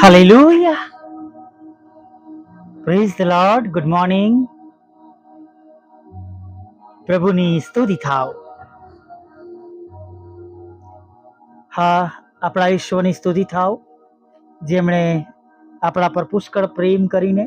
Hallelujah. Praise the Lord. Good morning. પ્રભુની સ્તુતિ થાવ હા આપણા ઈશ્વરની સ્તુતિ થાવ જેમણે આપણા પર પુષ્કળ પ્રેમ કરીને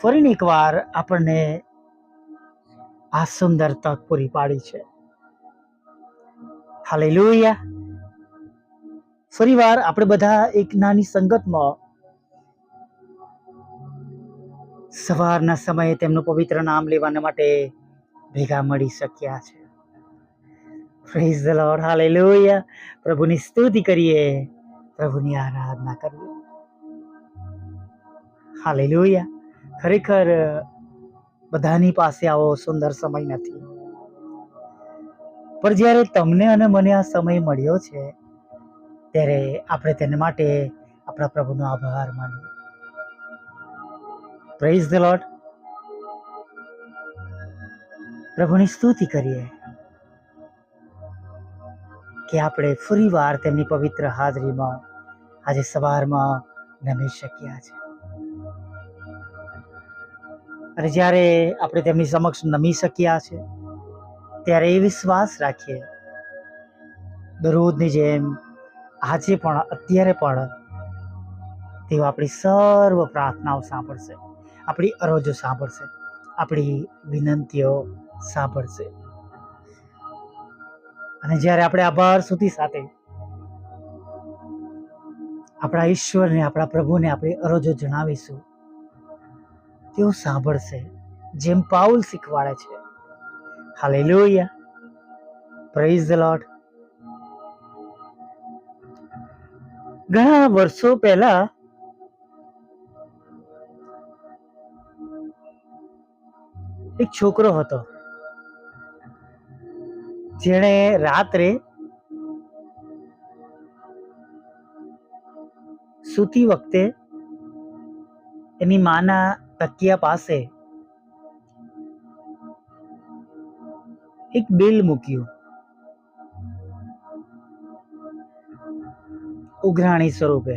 ફરીને એકવાર આપણને આ સુંદર તક પૂરી પાડી છે હાલેલુયા ફરીવાર આપણે બધા એક નાની સંગતમાં સવારના સમયે તેમનું પવિત્ર નામ લેવાના માટે ભેગા મળી શક્યા છે. પ્રેઝ ધ લોર્ડ હાલેલુયા પ્રભુની સ્તુતિ કરીએ, પ્રભુની આરાધના કરીએ. હાલેલુયા ખરેખર, બધાની પાસે આવો સુંદર સમય નથી. પણ જ્યારે તમને અને મને આ સમય મળ્યો છે ત્યારે આપણે તેને માટે આપણા પ્રભુનો આભાર માનીએ. પ્રેઝ ધ લોર્ડ પ્રભુની સ્તુતિ કરીએ કે આપણે ફરીવાર તેમની પવિત્ર હાજરીમાં, આજે સવારમાં નમી શક્યા છે. અને જ્યારે આપણે તેમની સમક્ષ નમી શક્યા છે, ત્યારે એ વિશ્વાસ રાખીએ. દરરોજની જેમ આજે પણ, અત્યારે પણ તેઓ આપણી સર્વ પ્રાર્થનાઓ સાંભળશે. આપણી અરજો સાંભળશે. આપણી વિનંતીઓ સાંભળશે. અને જ્યારે આપણે આભાર સુધી સાથે આપણા ઈશ્વરને, આપણા પ્રભુને, આપણી અરજો જણાવીશું, તેઓ સાંભળશે. જેમ પાઉલ શીખવાડે છે. હાલેલુયા પ્રેઝ ધ લોર્ડ ઘણા વર્ષો પહેલા એક છોકરો હતો. જેણે રાત્રે સૂતી વખતે એની માના તકિયા પાસે એક બિલ મૂક્યું. ઉઘરાણી સ્વરૂપે.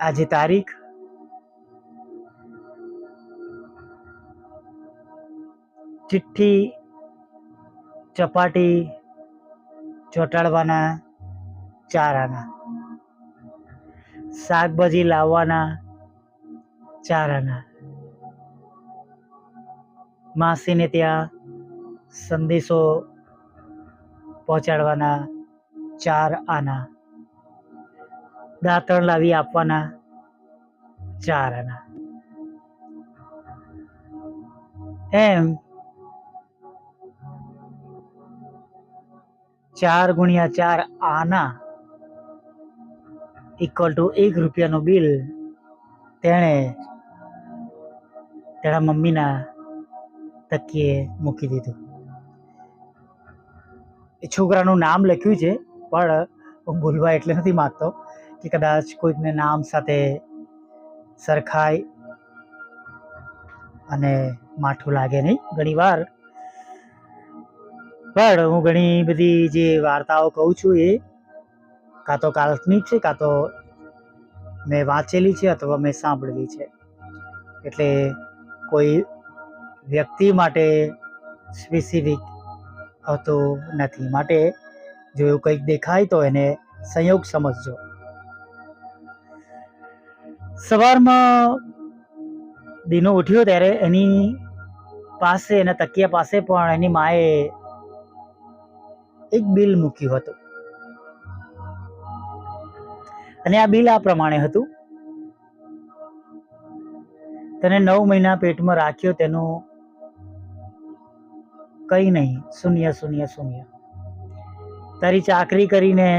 આજે તારીખ? ચિઠ્ઠી ચપાટી ચોંટાડવાના ચાર આના શાકભાજી લાવવાના ચાર આના માસીને ત્યાં સંદેશો પહોંચાડવાના ચાર આના. દાંતણ લાવી આપવાના ચાર આના. એમ ચાર ગુણ્યા ચાર આના ઇક્વલ ટુ એક રૂપિયાનું બિલ તેણે તેના મમ્મીના તકીએ મૂકી દીધું. એ છોકરાનું નામ લખ્યું છે, પણ હું ભૂલવા એટલે નથી માગતો કે કદાચ કોઈકને નામ સાથે સરખાય અને માઠું લાગે નહીં ઘણીવાર પણ હું ઘણી બધી જે વાર્તાઓ કહું છું એ કાં તો કાલ્પનિક છે, કાં તો મેં વાંચેલી છે અથવા મેં સાંભળેલી છે. એટલે કોઈ વ્યક્તિ માટે સ્પેસિફિક હોતું નથી. માટે જો એવું કંઈક દેખાય તો એને સંયોગ સમજજો. સવારમાં દીનો ઉઠ્યો ત્યારે એની પાસે, એના તકિયા પાસે પણ એની માએ એક બિલ મૂક્યું હતું. અને આ બિલ આ પ્રમાણે હતું. તને નવ મહિના પેટમાં રાખ્યો તેનું કઈ નહીં. શૂન્ય શૂન્ય શૂન્ય. તારી ચાકરી કરીને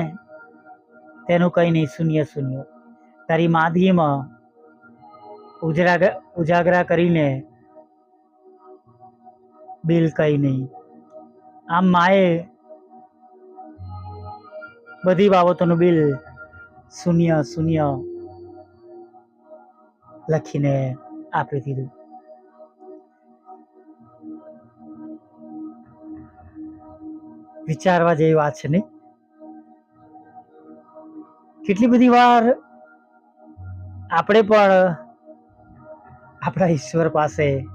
તેનું કઈ નહીં. શૂન્ય શૂન્ય. તારી માદગીમાં ઉજરા, ઉજાગરા કરીને બિલ કઈ નહીં. આમ માએ બધી બાબતોનું બિલ શૂન્ય શૂન્ય લખીને આપી દીધું. વિચારવા જેવી વાત છે નહીં? કેટલી બધી વાર આપણે પણ આપણા ઈશ્વર પાસે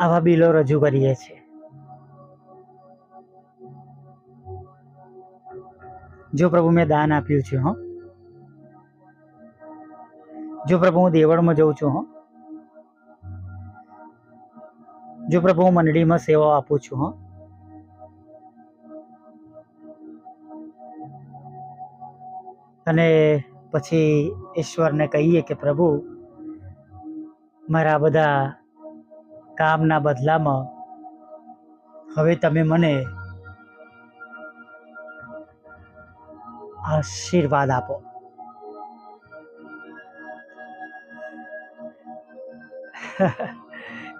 આવા બિલો રજૂ કરીએ છીએ. જો પ્રભુ મેં દાન આપ્યું છે, હો. જો પ્રભુ હું દેવળમાં જઉં છું, હો. જો પ્રભુ હું મંડળીમાં સેવા આપું છું, હો. અને પછી ઈશ્વરને કહીએ કે, પ્રભુ, મારા બધા કામના બદલામાં હવે તમે મને આશીર્વાદ આપો.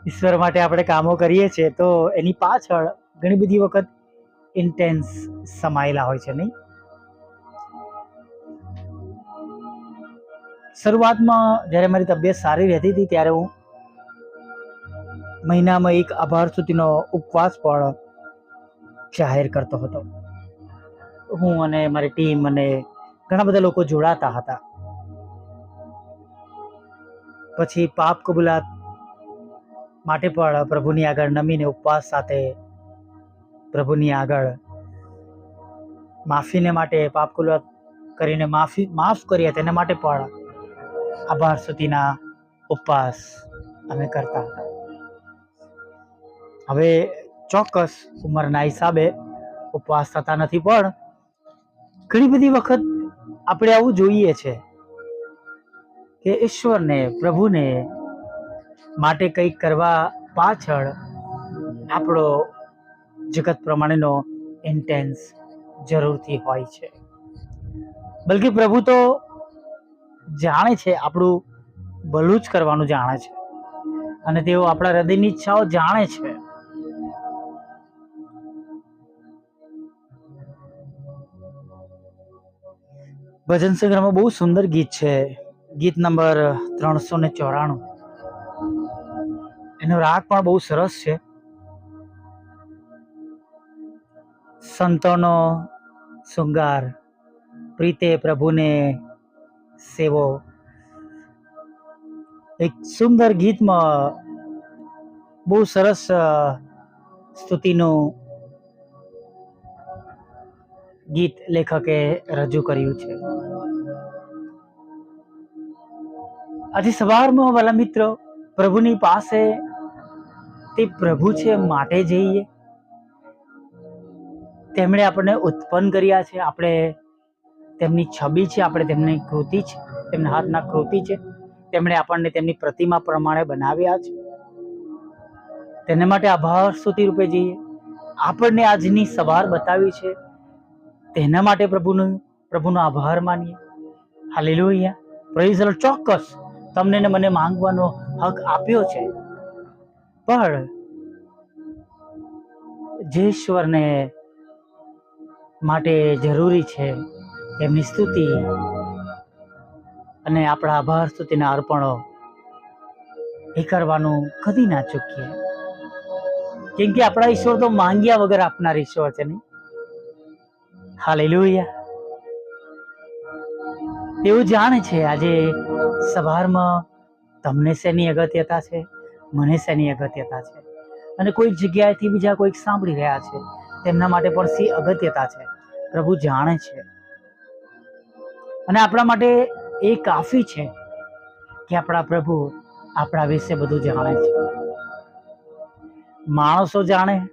ઈશ્વર માટે આપણે કામો કરીએ છીએ તો એની પાછળ ઘણી બધી વખત ઇન્ટેન્સ સમાયેલા હોય છે, નહીં? શરૂઆતમાં જ્યારે મારી તબિયત સારી રહેતી હતી ત્યારે હું મહિનામાં એક આભાર સુધીનો ઉપવાસ પણ જાહેર કરતો હતો. હું અને મારી ટીમ અને ઘણા બધા લોકો જોડાતા હતા. પછી પાપ કબૂલાત માટે પણ પ્રભુની આગળ નમીને ઉપવાસ સાથે પ્રભુની આગળ માફીને માટે પાપ કબૂલાત કરીને માફી, માફ કરીએ તેના માટે પણ આભાર સુધીના ઉપવાસ અમે કરતા હતા. હવે ચોક્કસ ઉંમરના હિસાબે ઉપવાસ થતા નથી, પણ ઘણી બધી વખત આપણે આવું જોઈએ છે કે ઈશ્વરને, પ્રભુને માટે કંઈક કરવા પાછળ આપણો જગત પ્રમાણેનો ઇન્ટેન્સ જરૂરથી હોય છે. બલકે પ્રભુ તો જાણે છે, આપણું ભલું જ કરવાનું જાણે છે. અને તેઓ આપણા હૃદયની ઈચ્છાઓ જાણે છે. ભજન સંગ્રહમાં બહુ સુંદર ગીત છે. ગીત નંબર ત્રણસો ને ચોરાણું. એનો રાગ પણ બહુ સરસ છે. સંતોનો શૃંગાર, પ્રીતે પ્રભુને સેવો. એક સુંદર ગીતમાં બહુ સરસ સ્તુતિનું ગીત લેખકે રજૂ કર્યું છે. આજે સવારમાં વાલા મિત્રો, પ્રભુની પાસે તે પ્રભુ છે માટે જઈએ. તેમણે આપણને ઉત્પન્ન કર્યા છે. આપણે તેમની છબી છે, આપણે તેમની કૃતિ છે, તેમના હાથના કૃતિ છે. તેમણે આપણને તેમની પ્રતિમા પ્રમાણે બનાવ્યા છે. તેના માટે આભાર સ્તુતિ રૂપે જઈએ આપણને આજની સવાર બતાવી છે. તેના માટે પ્રભુનું, પ્રભુનો આભાર માનીએ. હાલી લોહિયા લોર્ડ. ચોક્કસ તમને ને મને માંગવાનો હક આપ્યો છે. પણ જે ઈશ્વરને માટે જરૂરી છે એમની સ્તુતિ અને આપણા આભાર સ્તુતિના અર્પણો એ કરવાનું કદી ના ચૂકીએ. કેમ કે આપણા ઈશ્વર તો માંગ્યા વગર આપનાર ઈશ્વર છે નહીં. હાલેલુયા. તેઓ જાણે છે આજે સવારમાં તમને શેની અગત્યતા છે? મને શેની અગત્યતા છે? અને કોઈક જગ્યાએથી બીજા કોઈક સાંભળી રહ્યા છે. તેમના માટે પણ સી અગત્યતા છે? પ્રભુ જાણે છે. અને આપણા માટે એ કાફી છે કે આપણા પ્રભુ આપણા વિશે બધું જાણે છે. માણસો જાણે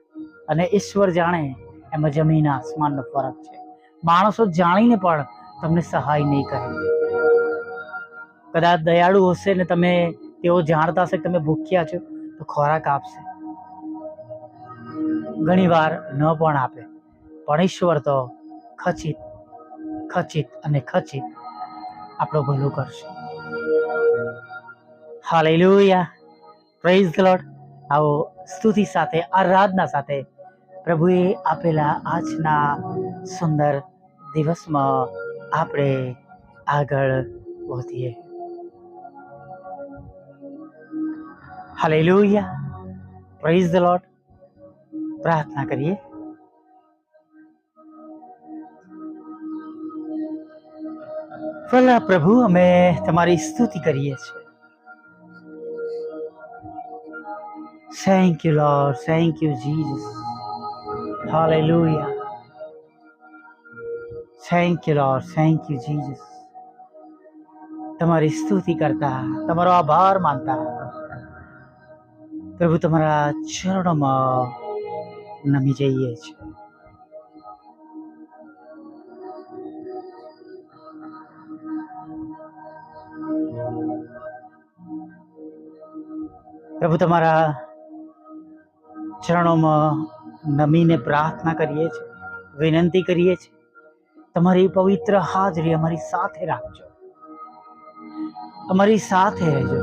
અને ઈશ્વર જાણે એમાં જમીન આસમાનનો ફરક છે. માણસો જાણીને પણ તમને સહાય નહીં કરે. કદાચ દયાળુ હશે ને તમે તેઓ જાણતા હશે કે તમે ભૂખ્યા છો, તો ખોરાક આપશે. ઘણીવાર ન પણ આપે. પણ ઈશ્વર તો ખચિત ખચિત અને ખચિત આપણું ભલું કરશે. હાલેલુયા. પ્રેઝ ધ લોર્ડ આવો સ્તુતિ સાથે, આરાધના સાથે પ્રભુએ આપેલા આજના સુંદર દિવસમાં આપણે આગળ વધીએ. હાલેલુયા. પ્રેઝ ધ લોર્ડ પ્રાર્થના કરીએ. ભલા પ્રભુ, અમે તમારી સ્તુતિ કરીએ છીએ. Thank you Lord thank you Jesus hallelujah thank you Lord thank you Jesus તમારી સ્તુતિ કરતા, તમારો આભાર માનતા. પ્રભુ, તમારા ચરણોમાં નમી જઈએ છીએ. પ્રભુ, તમારા ચરણોમાં નમીને પ્રાર્થના કરીએ છીએ, વિનંતી કરીએ છીએ. તમારી પવિત્ર હાજરી અમારી સાથે રાખજો. અમારી સાથે રહેજો.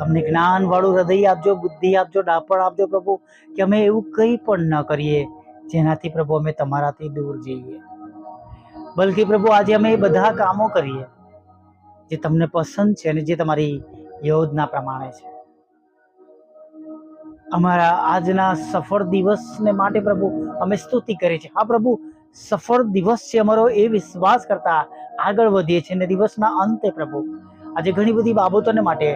અમને જ્ઞાનવાળું હૃદય આપજો, બુદ્ધિ આપજો, ડાપણ આપજો પ્રભુ, કે અમે એવું કંઈ પણ ન કરીએ, જેનાથી પ્રભુ અમે તમારાથી દૂર જઈએ. બલકે પ્રભુ, આજે અમે એ બધા કામો કરીએ, જે તમને પસંદ છે અને જે તમારી યોજના પ્રમાણે છે. અમારા આજના સફળ દિવસને માટે પ્રભુ અમે સ્તુતિ કરીએ છીએ. હા પ્રભુ, સફળ દિવસ છે અમારો એ વિશ્વાસ કરતા આગળ વધીએ છીએ અને દિવસના અંતે પ્રભુ. આજે ઘણી બધી બાબતોને માટે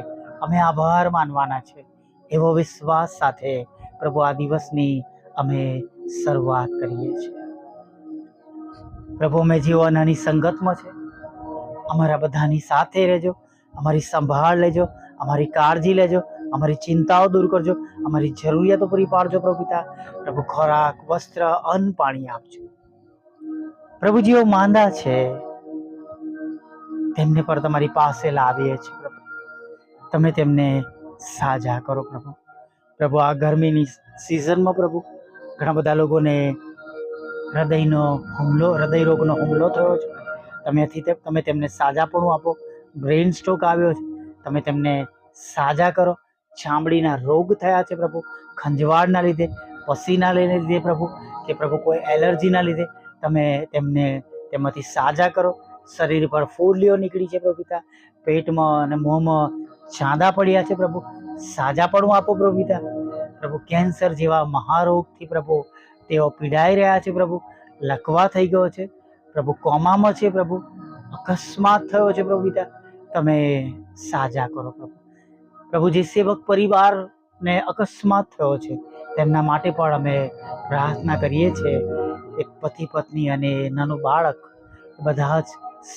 અમે આભાર માનવાના છે. એવો વિશ્વાસ સાથે પ્રભુ આ દિવસની અમે શરૂઆત કરીએ છીએ. પ્રભુ, અમે જીવનની સંગતમાં છે. અમારા બધાની સાથે રહેજો, અમારી સંભાળ લેજો, અમારી કાળજી લેજો અમારી ચિંતાઓ દૂર કરજો, અમારી જરૂરિયાતો પૂરી પાડજો પ્રભુ પિતા પ્રભુ, ખોરાક, વસ્ત્ર, અન્ન, પાણી આપજો. પ્રભુ, જેઓ માંદા છે, તેમને પર તમારી પાસે લાવીએ છીએ પ્રભુ. તમે તેમને સાજા કરો પ્રભુ. પ્રભુ, આ ગરમીની સિઝનમાં પ્રભુ, ઘણા બધા લોકોને હૃદયનો હુમલો, હૃદય રોગનો હુમલો થયો છે. તમે થી તમે તેમને સાજાપણું આપો. બ્રેઇન સ્ટ્રોક આવ્યો છે. તમે તેમને સાજા કરો. ચામડીના રોગ થયા છે પ્રભુ. ખંજવાળના લીધે, પસીના લઈને લીધે પ્રભુ, કે પ્રભુ કોઈ એલર્જીના લીધે તમે તેમને તેમાંથી સાજા કરો. શરીર પર ફૂલીઓ નીકળી છે પ્રભુ પેટમાં અને મોંમાં ચાંદા પડ્યા છે પ્રભુ. સાજા પણ આપો પ્રભુ પ્રભુ કેન્સર જેવા મહારોગથી પ્રભુ તેઓ પીડાઈ રહ્યા છે પ્રભુ. લકવા થઈ ગયો છે. પ્રભુ કોમામાં છે પ્રભુ. અકસ્માત થયો છે પ્રભુ તમે સાજા કરો પ્રભુ. પ્રભુ જે સેવક પરિવારને અકસ્માત થયો છે. તેમના માટે પણ અમે પ્રાર્થના કરીએ છીએ એક પતિ, પત્ની અને નાનું બાળક બધા જ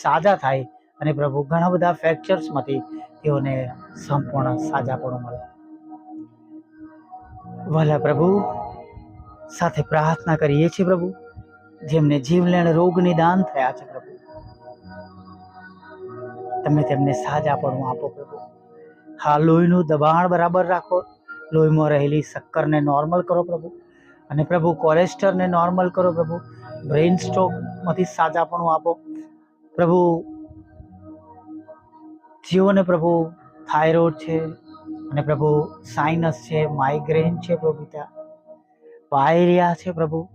સાજા થાય અને પ્રભુ ઘણા બધા ફ્રેક્ચર્સમાંથી તેઓને સંપૂર્ણ સાજાપણું મળે. ભલા પ્રભુ, સાથે પ્રાર્થના કરીએ છીએ પ્રભુ, જેમને જીવલેણ રોગ નિદાન થયા છે પ્રભુ. તમે તેમને સાજાપણું આપો પ્રભુ. હા, લોહીનું દબાણ બરાબર રાખો. લોહીમાં રહેલી શક્કરને નોર્મલ કરો પ્રભુ. અને પ્રભુ કોલેસ્ટરને નોર્મલ કરો પ્રભુ. બ્રેઇન સ્ટ્રોકમાંથી સાજાપણું આપો. પ્રભુ, જીવોને પ્રભુ થાઇરોઇડ છે અને પ્રભુ સાઇનસ છે માઇગ્રેન છે પ્રભુ પિતા. પાયરિયા છે પ્રભુ.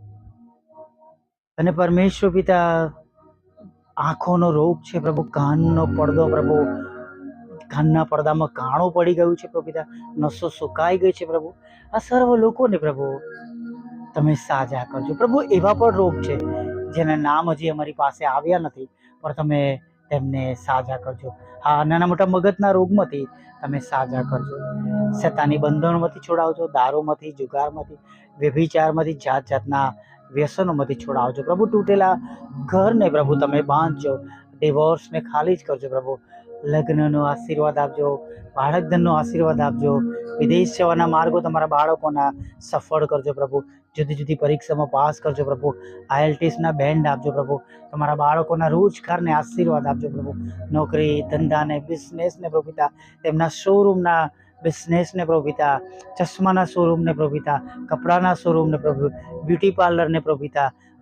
અને પરમેશ્વર પિતા, આંખોનો રોગ છે પ્રભુ, કાનનો પડદો પ્રભુ. કાનના પડદામાં કાણું પડી ગયું છે પ્રભુ નસો સુકાઈ ગઈ છે પ્રભુ. આ સર્વ લોકોને પ્રભુ, તમે સાજા કરજો. પ્રભુ, એવા પણ રોગ છે જેના નામ હજી અમારી પાસે આવ્યા નથી, પણ તમે તેમને સાજા કરજો. હા, નાના મોટા મગજના રોગમાંથી તમે સાજા કરજો. સત્તાની બંધનોમાંથી છોડાવજો, દારૂમાંથી, જુગારમાંથી, વ્યભિચારમાંથી જાત જાતના વ્યસનોમાંથી છોડાવજો. પ્રભુ, તૂટેલા ઘરને પ્રભુ તમે બાંધજો. ડિવોર્સને ખાલી જ કરજો પ્રભુ. લગ્નનો આશીર્વાદ આપજો, બાળકધનનો આશીર્વાદ આપજો. વિદેશ જવાના માર્ગો તમારા બાળકોના સફળ કરજો પ્રભુ. જુદી જુદી પરીક્ષામાં પાસ કરજો પ્રભુ. આઈએલટીએસના બેન્ડ આપજો પ્રભુ. તમારા બાળકોના રોજગારને આશીર્વાદ આપજો પ્રભુ. નોકરી, ધંધાને બિઝનેસને પ્રભુ તેમના શોરૂમના બિઝનેસને પ્રભુ ચશ્માના શોરૂમને પ્રભુ કપડાના શોરૂમને પ્રભુ. બ્યુટી પાર્લરને પ્રભુ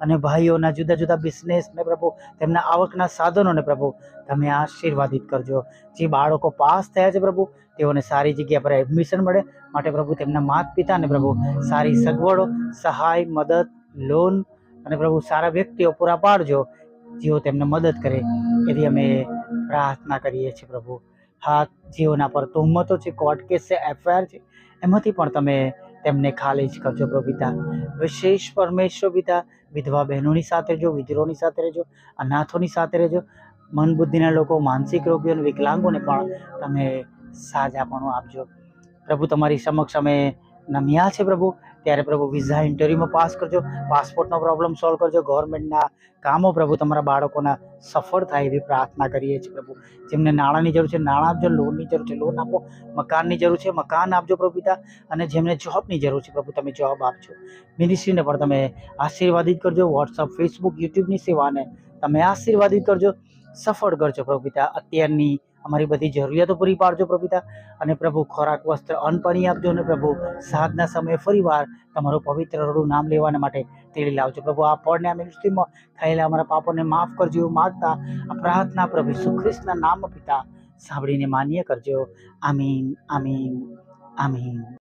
અને ભાઈઓના જુદા જુદા બિઝનેસને પ્રભુ, તેમના આવકના સાધનોને પ્રભુ, તમે આશીર્વાદિત કરજો. જે બાળકો પાસ થયા છે પ્રભુ, તેઓને સારી જગ્યા પર એડમિશન મળે. માટે પ્રભુ, તેમના માત પિતાને પ્રભુ, સારી સગવડો, સહાય, મદદ લોન અને પ્રભુ, સારા વ્યક્તિઓ પૂરા પાડજો, જેઓ તેમને મદદ કરે એવી અમે પ્રાર્થના કરીએ છીએ પ્રભુ. હા જેઓના પર તોહમતો છે, કોર્ટ કેસ છે, એફઆઈઆર છે, એમાંથી પણ તમે તેમને ખાલી જ કરજો પ્રભુ પિતા. વિશેષ પરમેશ્વર પિતા વિધવા બહેનોની સાથે રહેજો, વિધરોની સાથે રહેજો, અનાથોની સાથે રહેજો. મન બુદ્ધિના લોકો, માનસિક રોગીઓ અને વિકલાંગોને પણ તમે સાજાપણું આપજો. પ્રભુ તમારી સમક્ષ અમે નમ્યા છે પ્રભુ. ત્યારે પ્રભુ વિઝા ઇન્ટરવ્યુમાં પાસ કરજો પાસપોર્ટનો પ્રોબ્લેમ સોલ્વ કરજો ગવર્મેન્ટના કામો પ્રભુ તમારા બાળકોના સફળ થાય એવી પ્રાર્થના કરીએ છીએ પ્રભુ. જેમને નાણાંની જરૂર છે, નાણાં આપજો લોનની જરૂર છે લોન આપો, મકાનની જરૂર છે, મકાન આપજો પ્રભુ પિતા, અને જેમને જોબની જરૂર છે પ્રભુ તમે જોબ આપજો. મિનિસ્ટ્રીને પણ તમે આશીર્વાદિત કરજો વોટ્સઅપ ફેસબુક યુટ્યુબની સેવાને તમે આશીર્વાદિત કરજો, સફળ કરજો પ્રભુ પિતા. અત્યારની અમારી બધી જરૂરિયાતો પૂરી પાડજો પ્રભુ અને પ્રભુ, ખોરાક, વસ્ત્ર, અન્ન, પાણી આપજો અને પ્રભુ, સાંજના સમયે ફરીવાર તમારું પવિત્ર રડું નામ લેવાના માટે તેડી લાવજો. પ્રભુ, આ પળને આ મિનિસ્ટ્રીમાં થયેલા અમારા પાપોને માફ કરજો એવું માગતા આ પ્રાર્થના પ્રભુ ઈસુ નામ પિતા સાંભળીને માન્ય કરજો. આમીન આમીન આમીન.